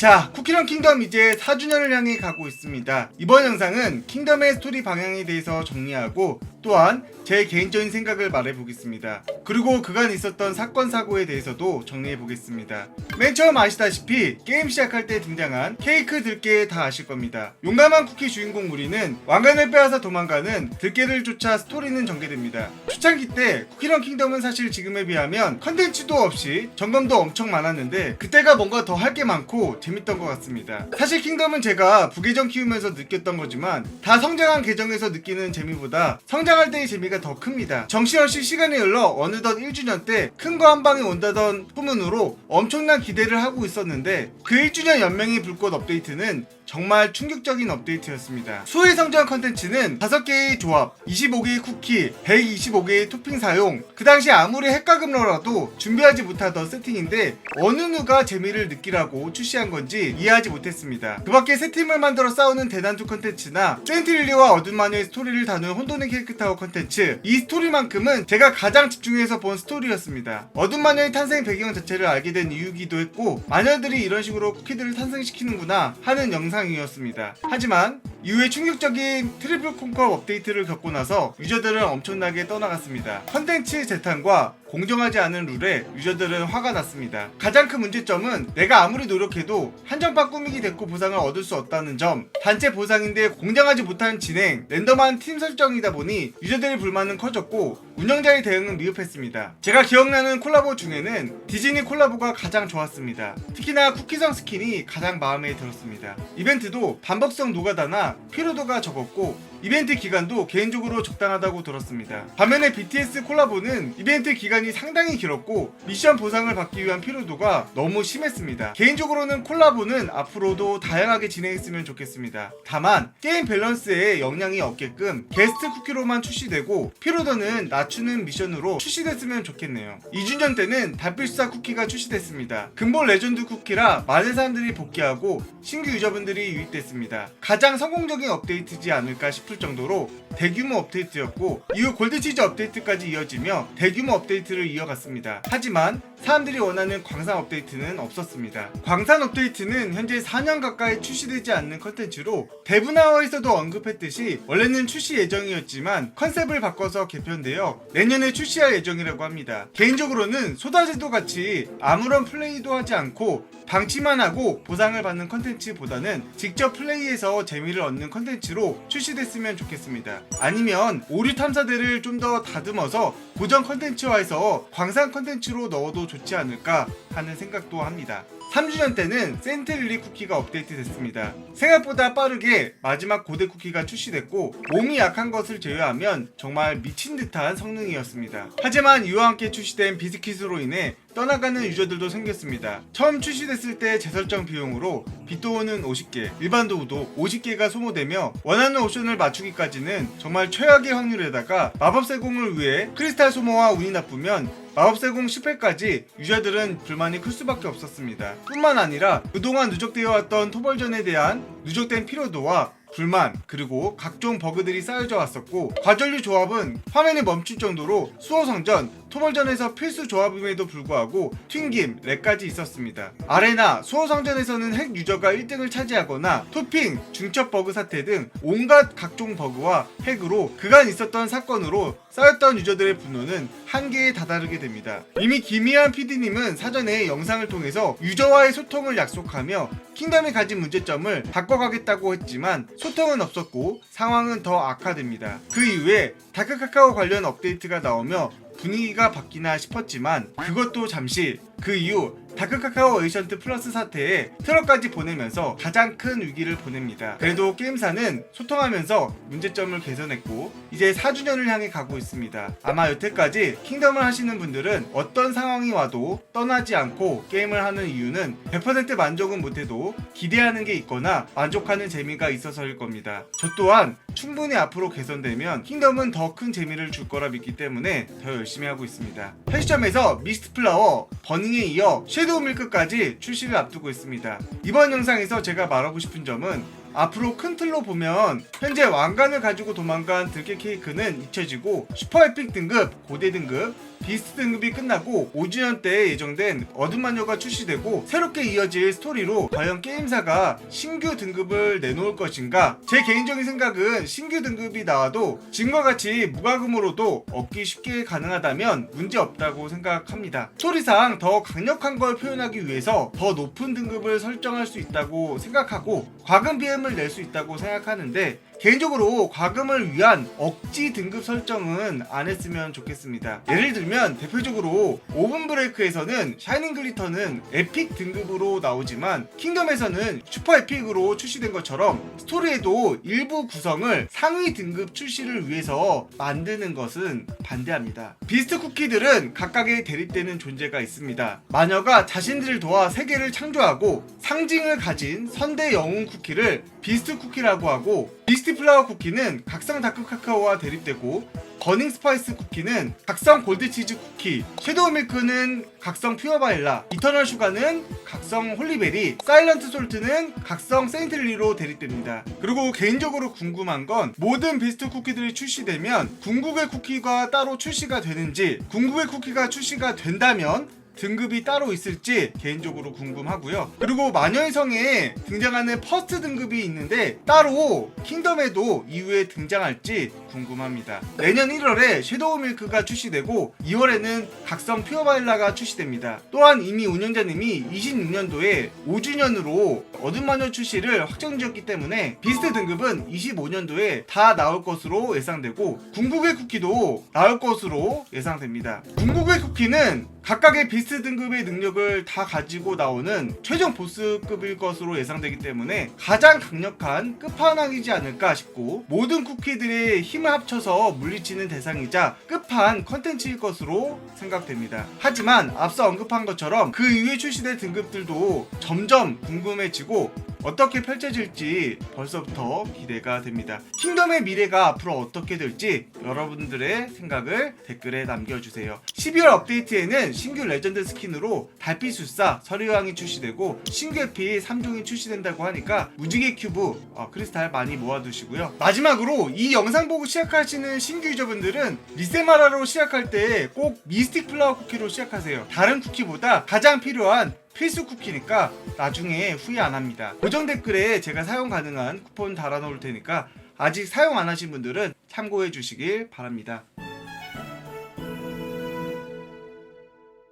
자, 쿠키런 킹덤 이제 4주년을 향해 가고 있습니다. 이번 영상은 킹덤의 스토리 방향에 대해서 정리하고 또한 제 개인적인 생각을 말해보겠습니다. 그리고 그간 있었던 사건 사고에 대해서도 정리해보겠습니다. 맨 처음 아시다시피 게임 시작할 때 등장한 케이크 들깨 다 아실 겁니다. 용감한 쿠키 주인공 무리는 왕관을 빼앗아 도망가는 들깨를 쫓아 스토리는 전개됩니다. 초창기 때 쿠키런 킹덤은 사실 지금에 비하면 컨텐츠도 없이 점검도 엄청 많았는데 그때가 뭔가 더 할 게 많고 재밌던 것 같습니다. 사실 킹덤은 제가 부계정 키우면서 느꼈던 거지만 다 성장한 계정에서 느끼는 재미보다 성장 할 때의 재미가 더 큽니다. 정신없이 시간이 흘러 어느덧 1주년 때 큰 거 한 방에 온다던 후문으로 엄청난 기대를 하고 있었는데 그 1주년 연맹의 불꽃 업데이트는 정말 충격적인 업데이트였습니다. 수의 성장 컨텐츠는 5개의 조합, 25개의 쿠키, 125개의 토핑 사용, 그 당시 아무리 핵가금러라도 준비하지 못하던 세팅인데 어느 누가 재미를 느끼라고 출시한 건지 이해하지 못했습니다. 그 밖에 새 팀을 만들어 싸우는 대난투 컨텐츠나 센트릴리와 어둠 마녀의 스토리를 다룬 혼돈의 케이크 타워 컨텐츠 이 스토리만큼은 제가 가장 집중해서 본 스토리였습니다. 어둠 마녀의 탄생 배경 자체를 알게 된 이유기도 했고 마녀들이 이런 식으로 쿠키들을 탄생시키는구나 하는 영상 이었습니다. 하지만 이후에 충격적인 트리플 콩컵 업데이트를 겪고 나서 유저들은 엄청나게 떠나갔습니다. 컨텐츠 재탄과 공정하지 않은 룰에 유저들은 화가 났습니다. 가장 큰 문제점은 내가 아무리 노력해도 한정판 꾸미기 됐고 보상을 얻을 수 없다는 점, 단체 보상인데 공정하지 못한 진행, 랜덤한 팀 설정이다 보니 유저들의 불만은 커졌고 운영자의 대응은 미흡했습니다. 제가 기억나는 콜라보 중에는 디즈니 콜라보가 가장 좋았습니다. 특히나 쿠키성 스킨이 가장 마음에 들었습니다. 이벤트도 반복성 노가다나 피로도가 적었고 이벤트 기간도 개인적으로 적당하다고 들었습니다. 반면에 BTS 콜라보는 이벤트 기간이 상당히 길었고 미션 보상을 받기 위한 피로도가 너무 심했습니다. 개인적으로는 콜라보는 앞으로도 다양하게 진행했으면 좋겠습니다. 다만 게임 밸런스에 영향이 없게끔 게스트 쿠키로만 출시되고 피로도는 낮추는 미션으로 출시됐으면 좋겠네요. 2주년 때는 달빛수사 쿠키가 출시됐습니다. 근본 레전드 쿠키라 많은 사람들이 복귀하고 신규 유저분들이 유입됐습니다. 가장 성공적인 업데이트지 않을까 싶을 정도로 대규모 업데이트였고 이후 골드치즈 업데이트까지 이어지며 대규모 업데이트를 이어갔습니다. 하지만 사람들이 원하는 광산 업데이트는 없었습니다. 광산 업데이트는 현재 4년 가까이 출시되지 않는 컨텐츠로 대분화어에서도 언급했듯이 원래는 출시 예정이었지만 컨셉을 바꿔서 개편되어 내년에 출시할 예정이라고 합니다. 개인적으로는 소다제도 같이 아무런 플레이도 하지 않고 방치만 하고 보상을 받는 컨텐츠보다는 직접 플레이해서 재미를 얻는 컨텐츠로 출시됐 으면 좋겠습니다. 아니면 오류 탐사대를 좀 더 다듬어서 고정 컨텐츠화해서 광산 컨텐츠로 넣어도 좋지 않을까 하는 생각도 합니다. 3주년 때는 센트릴리 쿠키가 업데이트 됐습니다. 생각보다 빠르게 마지막 고대 쿠키가 출시됐고 몸이 약한 것을 제외하면 정말 미친 듯한 성능이었습니다. 하지만 이와 함께 출시된 비스킷으로 인해 떠나가는 유저들도 생겼습니다. 처음 출시됐을 때 재설정 비용으로 빗도우는 50개, 일반 도우도 50개가 소모되며 원하는 옵션을 맞추기까지는 정말 최악의 확률에다가 마법 세공을 위해 크리스탈 소모와 운이 나쁘면 마법 세공 10회까지 유저들은 불만이 클 수밖에 없었습니다. 뿐만 아니라 그동안 누적되어 왔던 토벌전에 대한 누적된 피로도와 불만 그리고 각종 버그들이 쌓여져 왔었고 과전류 조합은 화면이 멈출 정도로 수호성전 토벌전에서 필수 조합임에도 불구하고 튕김, 렉까지 있었습니다. 아레나, 수호성전에서는 핵 유저가 1등을 차지하거나 토핑, 중첩 버그 사태 등 온갖 각종 버그와 핵으로 그간 있었던 사건으로 쌓였던 유저들의 분노는 한계에 다다르게 됩니다. 이미 김희한 PD님은 사전에 영상을 통해서 유저와의 소통을 약속하며 킹덤이 가진 문제점을 바꿔가겠다고 했지만 소통은 없었고 상황은 더 악화됩니다. 그 이후에 다크 카카오 관련 업데이트가 나오며 분위기가 바뀌나 싶었지만 그것도 잠시 그 이후 다크카카오 에이션트 플러스 사태에 트럭까지 보내면서 가장 큰 위기를 보냅니다. 그래도 게임사는 소통하면서 문제점을 개선했고 이제 4주년을 향해 가고 있습니다. 아마 여태까지 킹덤을 하시는 분들은 어떤 상황이 와도 떠나지 않고 게임을 하는 이유는 100% 만족은 못해도 기대하는 게 있거나 만족하는 재미가 있어서일 겁니다. 저 또한 충분히 앞으로 개선되면 킹덤은 더 큰 재미를 줄 거라 믿기 때문에 더 열심히 하고 있습니다. 현 시점에서 미스트 플라워, 버닝에 이어 섀도우 밀크까지 출시를 앞두고 있습니다. 이번 영상에서 제가 말하고 싶은 점은 앞으로 큰 틀로 보면 현재 왕관을 가지고 도망간 들깨 케이크는 잊혀지고 슈퍼 에픽 등급, 고대 등급, 비스트 등급이 끝나고 5주년 때 예정된 어둠 마녀가 출시되고 새롭게 이어질 스토리로 과연 게임사가 신규 등급을 내놓을 것인가? 제 개인적인 생각은 신규 등급이 나와도 지금과 같이 무과금으로도 얻기 쉽게 가능하다면 문제 없다고 생각합니다. 스토리상 더 강력한 걸 표현하기 위해서 더 높은 등급을 설정할 수 있다고 생각하고 과금 BM을 낼 수 있다고 생각하는데 개인적으로 과금을 위한 억지 등급 설정은 안 했으면 좋겠습니다. 예를 들면 대표적으로 오븐 브레이크에서는 샤이닝 글리터는 에픽 등급으로 나오지만 킹덤에서는 슈퍼 에픽으로 출시된 것처럼 스토리에도 일부 구성을 상위 등급 출시를 위해서 만드는 것은 반대합니다. 비스트 쿠키들은 각각의 대립되는 존재가 있습니다. 마녀가 자신들을 도와 세계를 창조하고 상징을 가진 선대 영웅 쿠키를 비스트 쿠키라고 하고 비스트 플라워 쿠키는 각성 다크 카카오와 대립되고 버닝 스파이스 쿠키는 각성 골드 치즈 쿠키 섀도우 밀크는 각성 퓨어 바닐라 이터널 슈가는 각성 홀리베리 사일런트 솔트는 각성 세인트리로 대립됩니다. 그리고 개인적으로 궁금한 건 모든 비스트 쿠키들이 출시되면 궁극의 쿠키가 따로 출시가 되는지 궁극의 쿠키가 출시가 된다면 등급이 따로 있을지 개인적으로 궁금하고요. 그리고 마녀의 성에 등장하는 퍼스트 등급이 있는데 따로 킹덤에도 이후에 등장할지 궁금합니다. 내년 1월에 섀도우 밀크가 출시되고 2월에는 각성 퓨어 바닐라가 출시됩니다. 또한 이미 운영자님이 26년도에 5주년으로 어둠 마녀 출시를 확정지었기 때문에 비스트 등급은 25년도에 다 나올 것으로 예상되고 궁극의 쿠키도 나올 것으로 예상됩니다. 궁극의 쿠키는 각각의 비스트 등급의 능력을 다 가지고 나오는 최종 보스급일 것으로 예상되기 때문에 가장 강력한 끝판왕이지 않을까 싶고 모든 쿠키들의 힘을 합쳐서 물리치는 대상이자 끝판 컨텐츠일 것으로 생각됩니다. 하지만 앞서 언급한 것처럼 그 이후에 출시될 등급들도 점점 궁금해지고 어떻게 펼쳐질지 벌써부터 기대가 됩니다. 킹덤의 미래가 앞으로 어떻게 될지 여러분들의 생각을 댓글에 남겨주세요. 12월 업데이트에는 신규 레전드 스킨으로 달빛술사 서리왕이 출시되고 신규 에피 3종이 출시된다고 하니까 무지개 큐브 어, 크리스탈 많이 모아두시고요. 마지막으로 이 영상 보고 시작하시는 신규 유저분들은 리세마라로 시작할 때 꼭 미스틱 플라워 쿠키로 시작하세요. 다른 쿠키보다 가장 필요한 필수 쿠키니까 나중에 후회 안 합니다. 고정 댓글에 제가 사용 가능한 쿠폰 달아 놓을 테니까 아직 사용 안 하신 분들은 참고해 주시길 바랍니다.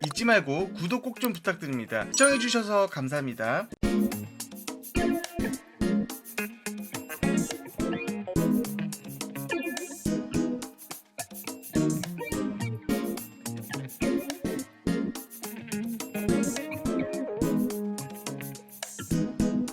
잊지 말고 구독 꼭 좀 부탁드립니다. 시청해 주셔서 감사합니다.